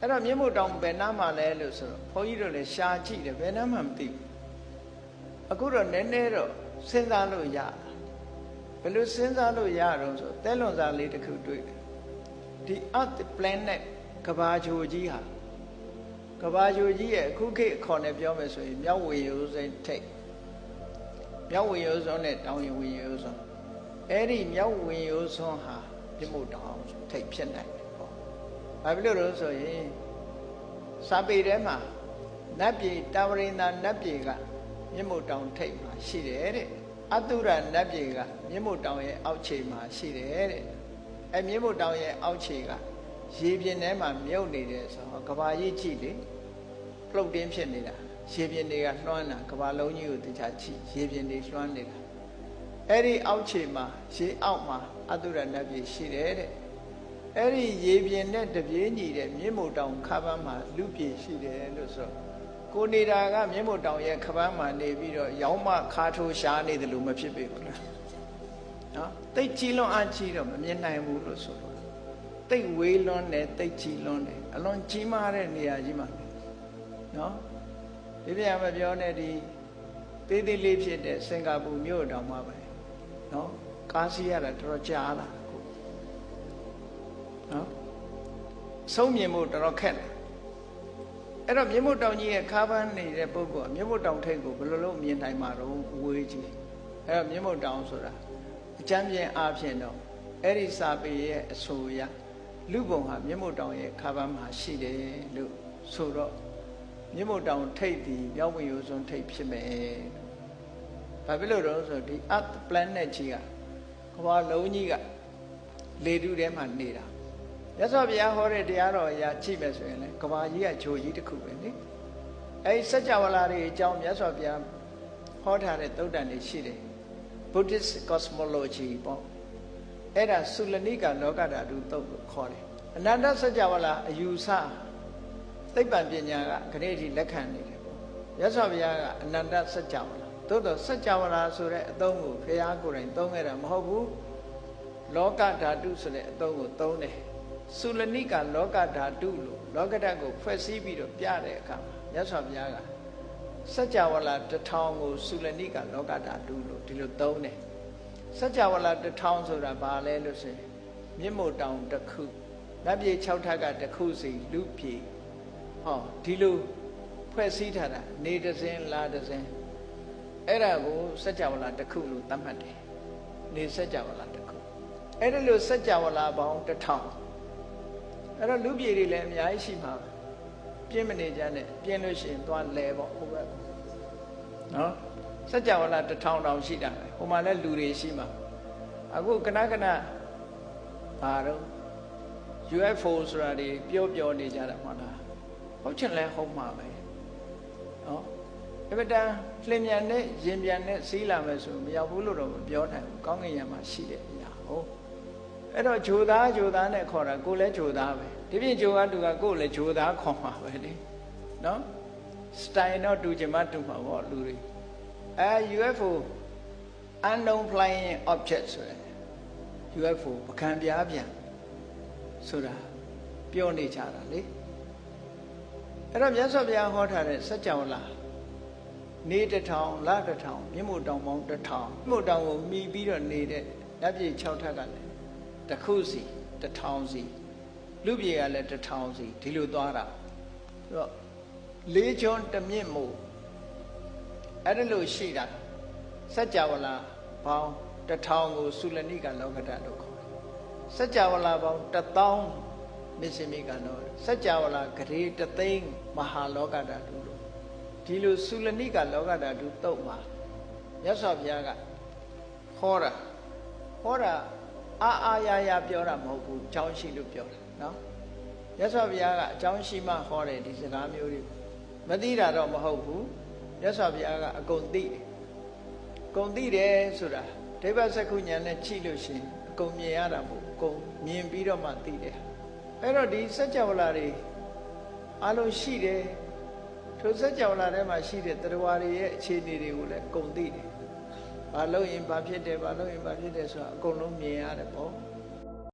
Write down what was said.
အဲ့တော့မြင့်မို့တောင်ဘယ်နားမှာလဲလို့ဆိုတော့ဘုန်းကြီးတို့လည်းရှားကြည့်တယ်ဘယ်နားမှမသိဘူးအခုတော့နည်းနည်းတော့စဉ်းစားလို့ရဘယ်လိုစဉ်းစားလို့ရတော့ဆိုတဲလွန်စားလေးတစ်ခုတွေ့တယ်ဒီ earth planet ကဘာဂျိုကြီးဟာကဘာဂျိုကြီးရဲ့အခုခေတ်အခေါ်နဲ့ပြောမယ်ဆိုရင်မြောက်ဝေရိုးစိတ်ထိတ်မြောက်ဝေရိုးစွန်းနဲ့တောင်ရင်ဝေရိုးစွန်းအဲ့ဒီမြောက်ဝေရိုးစွန်းဟာမြင့်မို့တောင်ထိတ်ဖြစ်နိုင်တယ်ဟော ဘာဖြစ်လို့လဲဆိုရင်စာပေထဲမှာနတ်ပြည်တာဝရိန္ဒနတ်ပြည်ကမြင့်မို့တောင်ထိတ်မှာရှိတယ်တဲ့အတုရနတ်ပြည်ကမြင့်မို့တောင်ရဲ့အောက်ခြေမှာရှိတယ်တဲ့အဲမြင့်မို့တောင်ရဲ့အောက်ခြေကရေပြင်ထဲမှာမြုပ်နေတယ်ဆိုတော့ကဘာကြီးကြည့်လေပြုတ်တင်းဖြစ်နေတာရေပြင်တွေကလွှမ်းတာကဘာလုံးကြီးကိုတခြားကြည့်ရေပြင်တွေလွှမ်းနေတာအဲ့ဒီအောက်ခြေမှာရေအောက်မှာအတုရနတ်ပြည်ရှိတယ်တဲ့ အဲ့ဒီရေပြင်နဲ့တပြေးညီတဲ့မြင့်မို့တောင်ခါပန်းမှာလူပြည်ရှိတယ်လို့ဆိုကိုနေတာကမြင့်မို့တောင်ရဲ့ခပန်းမှာနေပြီးတော့ရောင်းမခါထိုးရှားနေတယ်လို့မဖြစ်ပေဘူးလားနော်တိတ်ကြီးလွန်အားကြီးတော့မမြင်နိုင်ဘူးလို့ဆိုတော့တိတ်ဝေးလွန်းတယ်တိတ်ကြီးလွန်းတယ်အလွန်ကြီးမားတဲ့နေရာကြီးမှာနော်ဒီပြမပြောနဲ့ဒီသေးသေးလေးဖြစ်တဲ့စင်ကာပူမြို့တောင်မှပဲနော်ကားစီးရတာတော်တော်ကြာလာခု နော်ဆုံးမြင်မှုတော်တော်ခက်တယ်အဲ့တော့မြင့်မို့တောင်ကြီးရဲ့ခါးပန်းနေတဲ့ပုဂ္ဂိုလ်ကမြင့်မို့တောင်ထိပ်ကိုဘယ်လိုလုပ်မြင်နိုင်မှာတော့ဝေးကြီးအဲ့တော့မြင့်မို့တောင်ဆိုတာအကျမ်းပြင်းအားဖြင့်တော့အဲ့ဒီစာပေရဲ့အဆိုအရလူပုံဟာမြင့်မို့တောင်ရဲ့ခါးပန်းမှာရှိတယ်လို့ဆိုတော့မြင့်မို့တောင်ထိပ်ဒီမြောက်ဝင်ရိုးစွန်းထိပ်ဖြစ်မယ်ဘာဖြစ်လို့တော့ဆိုဒီ earth planet ကြီးကကမ္ဘာလုံးကြီးကလေထုထဲမှာနေတာ မြတ်စွာဘုရားဟောတဲ့တရားတော်အရာကြည့်မယ်ဆိုရင်လေကဘာကြီးကဂျိုကြီးတစ်ခုပဲလေအဲဒီစัจ java လာတွေအကြောင်းမြတ်စွာဘုရားဟောထားတဲ့သုတ်တန်တွေရှိတယ် Buddhist cosmology ပေါ့အဲ့ဒါသုလနိကလောကဓာတုသုတ်လို့ခေါ်တယ်အနန္တစัจ java လာအယူဆသိပ္ပံပညာကခဏထိလက်ခံနေတယ်ပေါ့မြတ်စွာဘုရားကအနန္တစัจ java လာသို့တော့စัจ java လာဆိုတဲ့အသုံးကိုဘုရားကိုယ်တိုင်သုံးခဲ့တာမဟုတ်ဘူးလောကဓာတုဆိုတဲ့အသုံးကိုသုံးတယ် သုလနိကလောကဓာတုလို့လောကဓာတ်ကိုဖွဲ့စည်းပြီးတော့ပြတဲ့အခါမှာမြတ်စွာဘုရားကစัจ java လာတထောင်ကိုသုလနိကလောကဓာတုလို့ဒီလိုသုံးတယ်စัจ java လာတထောင်ဆိုတာဘာလဲလို့ဆိုရင်မြင့်မို့တောင်တစ်ခုနတ်ပြည်6ထပ်ကတစ်ခုစီလူပြည်ဟောဒီလိုဖွဲ့စည်းထားတာနေတစင်းလာတစင်းအဲ့ဒါကိုစัจ java လာတစ်ခုလို့သတ်မှတ်တယ်နေစัจ java လာတစ်ခုအဲ့ဒါလို့စัจ java လာပေါင်းတစ်ထောင် အဲ့တော့လူပြည်တွေလည်းအများကြီးရှိမှာပြင်းမနေကြနဲ့ပြင်းလို့ရှိရင်သွားလဲပေါ့ဟိုဘက်နော်စัจ java လာတစ်ထောင်တောင်ရှိတာပဲဟိုမှာလည်းလူတွေရှိမှာအခုကနကနဘာတော့ UFO ဆိုတာတွေပြောပြောနေကြတာမှလားဟုတ်ချင်လဲဟုတ်မှာပဲနော်အမတန်လင်းမြန်နဲ့ရင်ပြန်နဲ့စီးလာမယ်ဆိုမရောက်ဘူးလို့တော့မပြောနိုင်ဘူးကောင်းကင်ယံမှာရှိတဲ့အရာဟုတ် အဲ့တော့ဂျိုသားဂျိုသားနဲ့ခေါ်တာကိုလည်းဂျိုသားပဲဒီပြင်ဂျိုကတူကကိုလည်းဂျိုသားခေါ်မှာပဲလေနော်စတိုင်တော့တူချင်မှတူမှာပေါ့လူတွေအဲ UFO unknown flying object ဆိုရယ် UFO ပကံပြားပြန်ဆိုတာပြောနေကြတာလေအဲ့တော့မြတ်စွာဘုရားဟောထားတဲ့စัจ java လာနေတထောင်လတထောင်မြင့်မို့တောင်ပေါင်းတထောင်မြင့်မို့တောင်ကိုမှီပြီးတော့နေတဲ့နတ်ပြည်6ထပ်ကလည်း တစ်ခုစီတထောင်စီလူပြေကလည်းတထောင်စီဒီလိုသွားတာဆိုတော့လေးချွန်းတမြင့်မို့အဲ့ဒါလို့ရှိတာစัจ java လာပေါင်းတထောင်ကိုသုလနိကလောကဓာတ်လို့ခေါ်တယ်စัจ java လာပေါင်းတထောင်မစ္စမိကတော့စัจ java လာဂရေတသိန်းမဟာလောကဓာတ်လို့ဒီလိုသုလနိကလောကဓာတ်တုတ်မှာမြတ်စွာဘုရားကဟောတာဟောတာ အာအာရရပြောတာမဟုတ်ဘူးအကြောင်းရှိလို့ပြောတာနော်မြတ်စွာဘုရားကအကြောင်းရှိမှဟောတယ်ဒီစကားမျိုးတွေမသိတာတော့မဟုတ်ဘူးမြတ်စွာဘုရားကအကုန်သိတယ်အကုန်သိတယ်ဆိုတာဒိဗ္ဗစကုညာနဲ့ကြည့်လို့ရှိရင်အကုန်မြင်ရတာမဟုတ်အကုန်မြင်ပြီးတော့မှသိတယ်အဲ့တော့ဒီစัจ java လာတွေအလုံးရှိတယ်ထိုစัจ java လာထဲမှာရှိတဲ့တရားတွေရဲ့အခြေအနေတွေကိုလည်းအကုန်သိတယ် ဘာလို့ရင်ဘာဖြစ်တယ်ဘာလို့ရင်ဘာဖြစ်တယ်ဆိုတာအကုန်လုံးမြင်ရတယ်ပေါ့